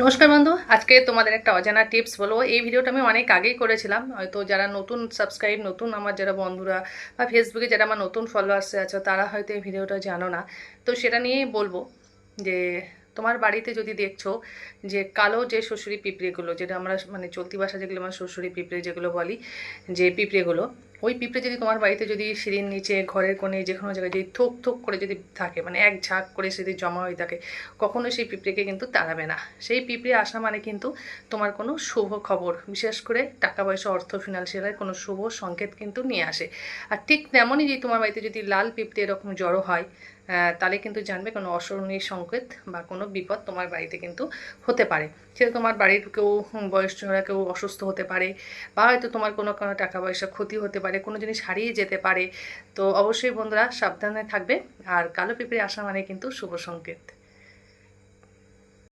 নমস্কার বন্ধু, আজকে তোমাদের একটা অজানা টিপস বলব। এই ভিডিওটা আমি অনেক আগেই করেছিলাম, হয়তো যারা নতুন সাবস্ক্রাইব নতুন আমার যারা বন্ধুরা বা ফেসবুকে যারা আমার নতুন ফলোয়ার্স আছে, তারা হয়তো এই ভিডিওটা জানো না। তো সেটা নিয়েই বলব যে, তোমার বাড়িতে যদি দেখছ যে কালো যে শ্বশুরি পিঁপড়েগুলো, যেটা আমরা মানে চলতি ভাষা যেগুলো আমরা শ্বশুরি পিঁপড়ে যেগুলো বলি, যে পিঁপড়েগুলো ওই পিঁপড়ে যদি তোমার বাড়িতে যদি সিঁড়ির নিচে, ঘরের কোণে, যে কোনো জায়গায় যদি থোক থোক করে যদি থাকে মানে এক ঝাঁক করে যদি জমা হয়ে থাকে, কখনো সেই পিঁপড়েকে কিন্তু তাড়াবে না। সেই পিঁপড়ে আসা মানে কিন্তু তোমার কোনো শুভ খবর, বিশেষ করে টাকা পয়সা, অর্থ ফিনান্সিয়ালের কোনো শুভ সংকেত কিন্তু নিয়ে আসে। আর ঠিক তেমনই যদি তোমার বাড়িতে যদি লাল পিঁপড়ে এরকম জড়ো হয় তাহলে কিন্তু জানবে কোনো অসরণীয় সংকেত বা কোনো বিপদ তোমার বাড়িতে কিন্তু হতে পারে। সে তোমার বাড়ির কেউ বয়সজনরা কেউ অসুস্থ হতে পারে বা হয়তো তোমার কোনো কোনো টাকা পয়সা ক্ষতি হতে পারে, কোনো জিনিস হারিয়ে যেতে পারে। তো অবশ্যই বন্ধুরা সাবধানে থাকবে আর কালো পিঁপড়ে আসা মানে কিন্তু শুভ সংকেত।